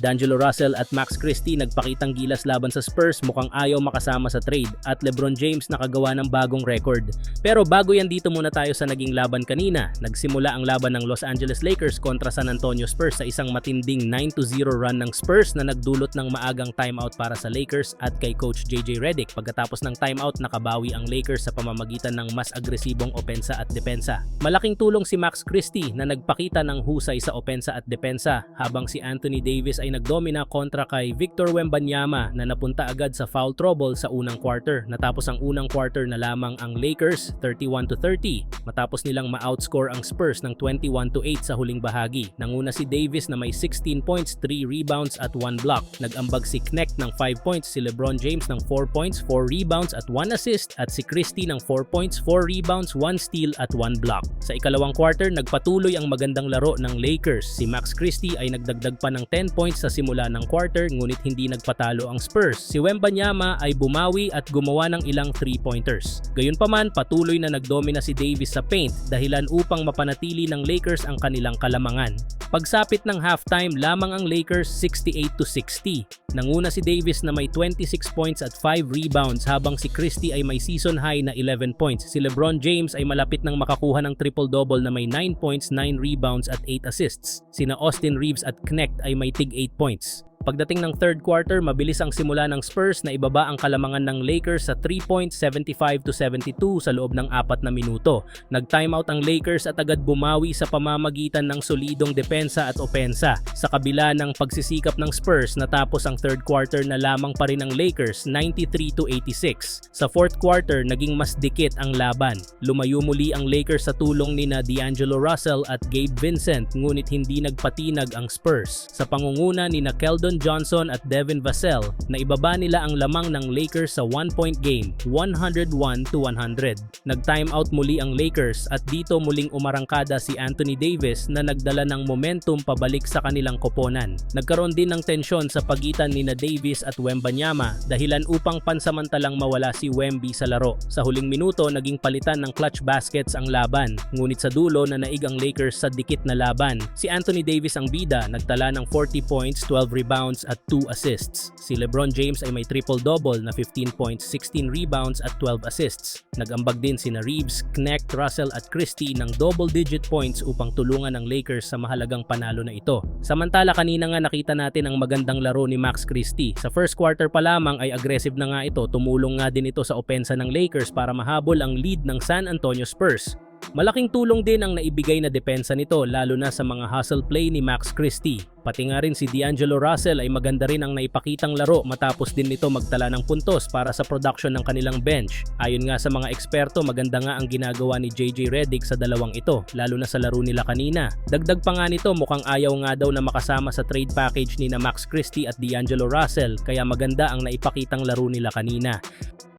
D'Angelo Russell at Max Christie nagpakitang gilas laban sa Spurs mukhang ayaw makasama sa trade at LeBron James nakagawa ng bagong record. Pero bago yan dito muna tayo sa naging laban kanina. Nagsimula ang laban ng Los Angeles Lakers kontra San Antonio Spurs sa isang matinding 9-0 run ng Spurs na nagdulot ng maagang timeout para sa Lakers at kay Coach JJ Redick. Pagkatapos ng timeout, nakabawi ang Lakers sa pamamagitan ng mas agresibong opensa at depensa. Malaking tulong si Max Christie na nagpakita ng husay sa opensa at depensa habang si Anthony Davis ay nagdomina kontra kay Victor Wembanyama na napunta agad sa foul trouble sa unang quarter. Natapos ang unang quarter na lamang ang Lakers 31 to 30 matapos nilang ma-outscore ang Spurs ng 21 to 8 sa huling bahagi. Nanguna si Davis na may 16 points, 3 rebounds at 1 block. Nag-ambag si Knecht ng 5 points, si LeBron James ng 4 points, 4 rebounds at 1 assist at si Christie ng 4 points, 4 rebounds, 1 steal at 1 block. Sa ikalawang quarter, nagpatuloy ang magandang laro ng Lakers. Si Max Christie ay nagdagdag pa ng 10 points sa simula ng quarter ngunit hindi nagpatalo ang Spurs. Si Wembanyama ay bumawi at gumawa ng ilang 3-pointers. Gayunpaman, patuloy na nagdomina si Davis sa paint dahilan upang mapanatili ng Lakers ang kanilang kalamangan. Pagsapit ng halftime, lamang ang Lakers 68 to 60. Nanguna si Davis na may 26 points at 5 rebounds habang si Christie ay may season high na 11 points. Si LeBron James ay malapit nang makakuha ng triple-double na may 9 points, 9 rebounds at 8 assists. Sina Austin Reeves at Knecht ay may tig 8 points. Pagdating ng third quarter, mabilis ang simula ng Spurs na ibaba ang kalamangan ng Lakers sa 3 points 75 to 72 sa loob ng apat na minuto. Nag-timeout ang Lakers at agad bumawi sa pamamagitan ng solidong depensa at opensa. Sa kabila ng pagsisikap ng Spurs, natapos ang third quarter na lamang pa rin ang Lakers 93 to 86. Sa fourth quarter, naging mas dikit ang laban. Lumayo muli ang Lakers sa tulong ni na D'Angelo Russell at Gabe Vincent ngunit hindi nagpatinag ang Spurs. Sa pangunguna ni na Keldon Johnson at Devin Vassell na ibaba nila ang lamang ng Lakers sa one-point game, 101 to 100. Nag-timeout muli ang Lakers at dito muling umarangkada si Anthony Davis na nagdala ng momentum pabalik sa kanilang koponan. Nagkaroon din ng tensyon sa pagitan ni na Davis at Wembanyama dahilan upang pansamantalang mawala si Wemby sa laro. Sa huling minuto, naging palitan ng clutch baskets ang laban, ngunit sa dulo na naig ang Lakers sa dikit na laban. Si Anthony Davis ang bida, nagtala ng 40 points, 12 rebounds at 2 assists. Si LeBron James ay may triple-double na 15 points, 16 rebounds at 12 assists. Nag-ambag din sina Reeves, Knecht, Russell at Christie ng double-digit points upang tulungan ang Lakers sa mahalagang panalo na ito. Samantala kanina nga nakita natin ang magandang laro ni Max Christie. Sa first quarter pa lamang ay aggressive na nga ito, tumulong nga din ito sa opensa ng Lakers para mahabol ang lead ng San Antonio Spurs. Malaking tulong din ang naibigay na depensa nito lalo na sa mga hustle play ni Max Christie. Pati nga rin si D'Angelo Russell ay maganda rin ang naipakitang laro matapos din nito magtala ng puntos para sa production ng kanilang bench. Ayon nga sa mga eksperto, maganda nga ang ginagawa ni JJ Redick sa dalawang ito, lalo na sa laro nila kanina. Dagdag pa nga nito, mukhang ayaw nga daw na makasama sa trade package ni na Max Christie at D'Angelo Russell, kaya maganda ang naipakitang laro nila kanina.